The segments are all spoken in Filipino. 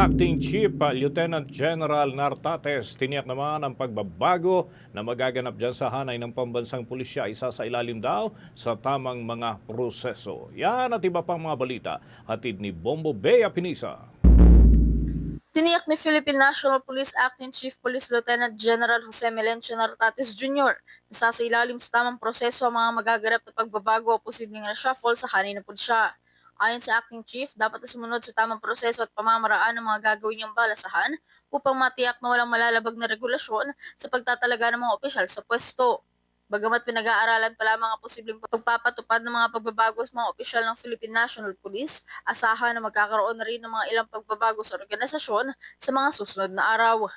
Acting Chief uh, Lieutenant General Nartates tiniyak naman ang pagbabago na magaganap dyan sa hanay ng pambansang pulisya isa sa ilalim daw sa tamang mga proseso. Yan at iba pang mga balita hatid ni Bombo Bea Pinisa. Tiniyak ni Philippine National Police Acting Chief Police Lieutenant General Jose Melencio Nartates Jr. na sasailalim sa tamang proseso ang mga magaganap na pagbabago o posibleng reshuffle sa hanay ng pulisya. Ayon sa Acting Chief, dapat sumunod sa tamang proseso at pamamaraan ng mga gagawin niyang balasahan upang matiyak na walang malalabag na regulasyon sa pagtatalaga ng mga opisyal sa pwesto. Bagamat pinag-aaralan pa lamang ang posibleng pagpapatupad ng mga pagbabago sa mga opisyal ng Philippine National Police, asahan na magkakaroon na rin ng mga ilang pagbabago sa organisasyon sa mga susunod na araw.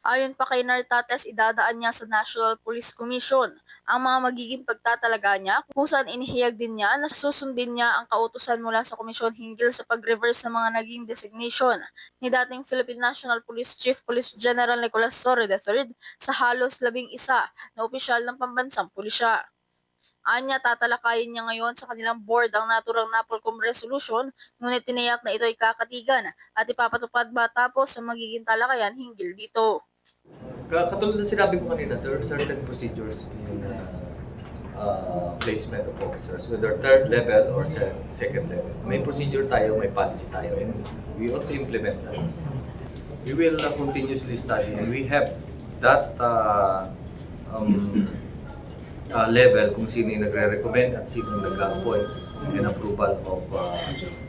Ayon pa kay Nartates, idadaan niya sa National Police Commission ang mga magiging pagtatalaga niya kung saan inihiyag din niya na susundin niya ang kautusan mula sa komisyon hinggil sa pag-reverse ng mga naging designation ni dating Philippine National Police Chief Police General Nicolas Torre III sa halos labing isa na opisyal ng pambansang pulisya. Anya, tatalakayin niya ngayon sa kanilang board ang naturang NAPOLCOM resolution, ngunit tiniyak na ito ay kakatigan at ipapatupad matapos sa magiging talakayan hinggil dito. Ka- Katulad ng sinabi ko kanina, there are certain procedures in uh, uh, placement of officers, whether third level or se- second level. May procedure tayo, may policy tayo, and we ought to implement that. We will uh, continuously study, and we have that uh, um, uh, level kung sino yung nagre-recommend at sino yung nag-appoint and approval of uh,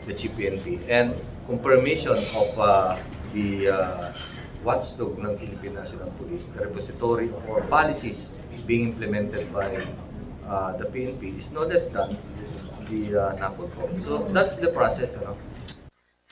the GPNP. And kung permission of uh, the uh, watchdog ng Philippine National Police, the repository of policies being implemented by uh, the PNP is no less than the uh, NAPOLCOM. So that's the process. Ano?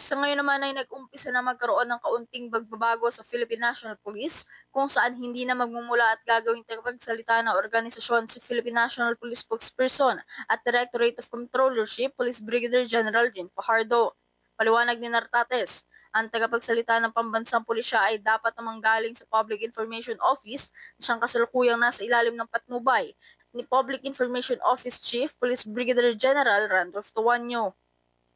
Sa ngayon naman ay nag-umpisa na magkaroon ng kaunting pagbabago sa Philippine National Police kung saan hindi na magmumula at gagawing tagapagsalita ng organisasyon si Philippine National Police spokesperson at Directorate of Controllership Police Brigadier General Jean Fajardo. Paliwanag ni Nartates, ang tagapagsalita ng pambansang pulisya ay dapat namang galing sa Public Information Office na siyang kasalukuyang nasa ilalim ng patnubay ni Public Information Office Chief Police Brigadier General Randolph Tuanyo.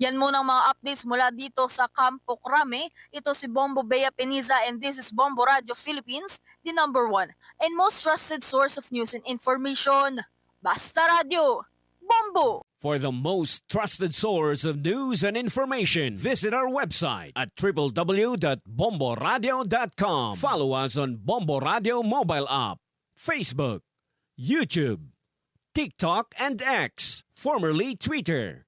Yan muna ang mga updates mula dito sa Campo Crame. Ito si Bombo Bea Peniza and this is Bombo Radio Philippines, the number one and most trusted source of news and information. Basta Radio! Bombo! For the most trusted source of news and information, visit our website at www.bomboradio.com. Follow us on Bombo Radio mobile app, Facebook, YouTube, TikTok, and X, formerly Twitter.